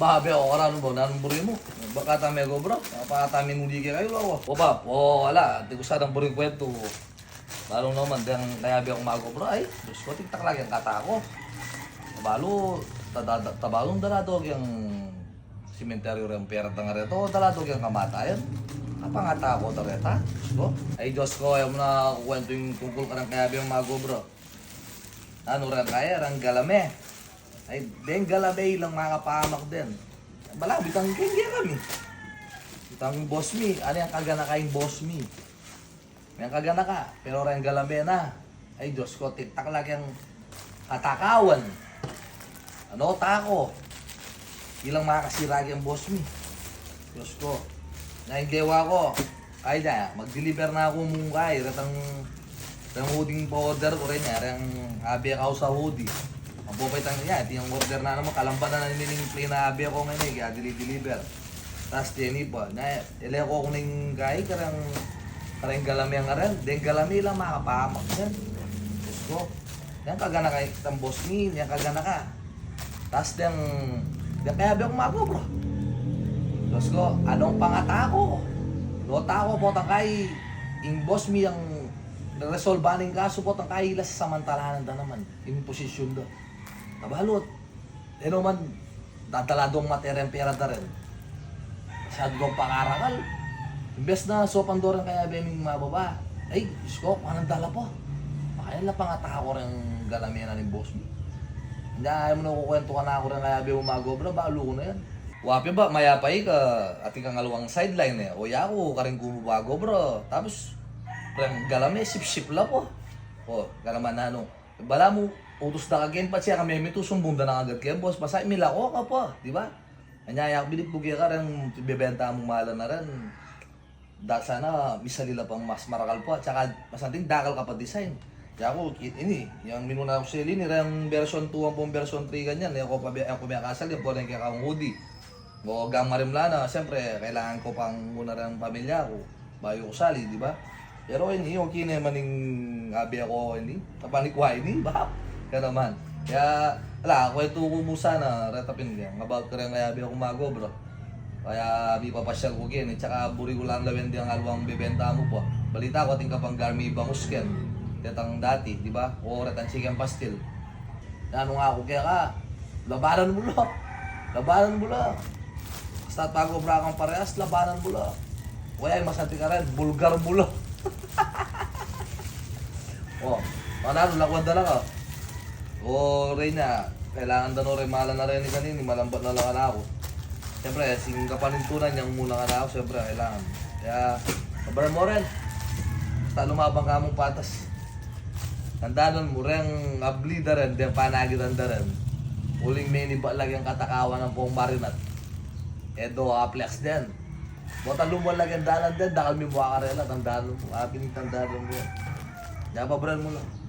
Babe, o karano ba? Nanong buri mo? Baka tami ako bro. Baka tami muli kayo lawa. O ba? O wala. Di ko sadang buri kwento. Lalo naman, dang nayabi akong mago bro. Ay, Diyos ko, tiktak lagi ang kata ko. Tabalo, tabalong daladog yung simenteryo rin pera nga rito. Daladog yung kamatayan. Kapangata ko tareta. Diyos ko. Ay, Diyos ko, ayaw mo na kukwento yung tungkol ka ng kayabi yung mago bro. Ano rin kaya? Rang galame. Ay, den galame lang makapahamak din. Bala, bitang kaya kami. Bitang boss me. Ano yung kagana kayong boss me? May kagana ka. Pero rin galame na. Ay, Diyos ko, tiktak lang yung katakawan. Ano, tako. Ilang makakasirag yung boss me. Diyos ko. Naingewa ko. Ay na, mag-deliver na ako mungkay. Ratang Ratang hooding pa order ko rin. Ratang abi ako sa hoodie. Ang pupitang niya, ito yung order na naman. Kalampan na naniling play na abi ako ngayon eh. Kaya deli-deliver. Tapos tini pa. Na, ili ko kung ning kay karang karang galami ang aran. Den galami lang makapahamak yan. Diyos ko. Yan kagana kay itang boss ni. Yan kagana ka. Tapos yung, yung kaya abi ako mago bro. Diyos ko, anong pangatako? Lota ko po kay ing boss mi ang resolve aning kaso po kay ilas samantalahan da naman. Yung posisyon do. Nabalot. Ano man, dadaladong materyang pera da rin. Masyado kong pangarangal. Imbes na sopan do rin kaya beming mababa. Ay, Diyos ko, anong dala po? Makaya na pangatako rin galamian na ni boss mi. Hindi ayaw mo na kukwento ka na ako rin kaya beming magobra, balo ko na yan. Wapi ba, mayapay ka, ating kang alawang sideline eh. O yako, karing gumabago bro. Tapos, prem galame, sip-sip la po. O, ganaman na ano. Bala mo, utos na kagin pa siya kami, may tusumbong na agad kaya boss. Basta milako ka po, di ba? Anyayak, bilip bugya ka rin, bibenta mo mahala na rin. Da, sana, misalila pang mas marakal po. At saka, mas anting dakal ka pa design. Kaya ako, ini, yung minuna ko sa ilin, yung version 2 ang pong version 3 ganyan. Yung ko pa, yung kumakasal, yung po rin kaya kang hoodie. O gamma rin na, siyempre, kailangan ko pang muna rin pamilya ko. Bayo ko sali, di ba? Pero hindi, okay na naman yung abi ako, hindi. Kapanikwa, hindi, ba? Kaya naman. Kaya, ala, kwento ko mo sana, retapin ka. About ka rin kaya ako mago, bro. Kaya, di papasyal ko gin. Tsaka, buri ko lang lawin di ang alwang bibenta mo po. Balita ko, ating kapang garmi bangus ken. Tetang dati, di ba? O retang chicken pastil. Ano nga ako kaya ka? Labanan mo lang. Labanan mo lang. Basta tago bra kang parehas, labanan mo lang. Kaya masanti ka rin, bulgar mo lang. oh, manalo, lakwad na lang ah. O, Reyna, kailangan daw rin mahala na rin ni kanini, malambat na lang ako. Siyempre, sing kapanintunan niyang muna ka ako, siyempre, kailangan. Kaya, kabaran mo rin. Basta lumabang ka mong patas. Tandaan mo rin, ablida rin, di panagitan da rin. Uling may niba lagi ang katakawan ng pong marinat. Edo, aplex din. Bota lumon lagi ang dalan din, dakal mi mo akarela, tandaan mo, apin tandaan mo. Kaya pabaran mo lang.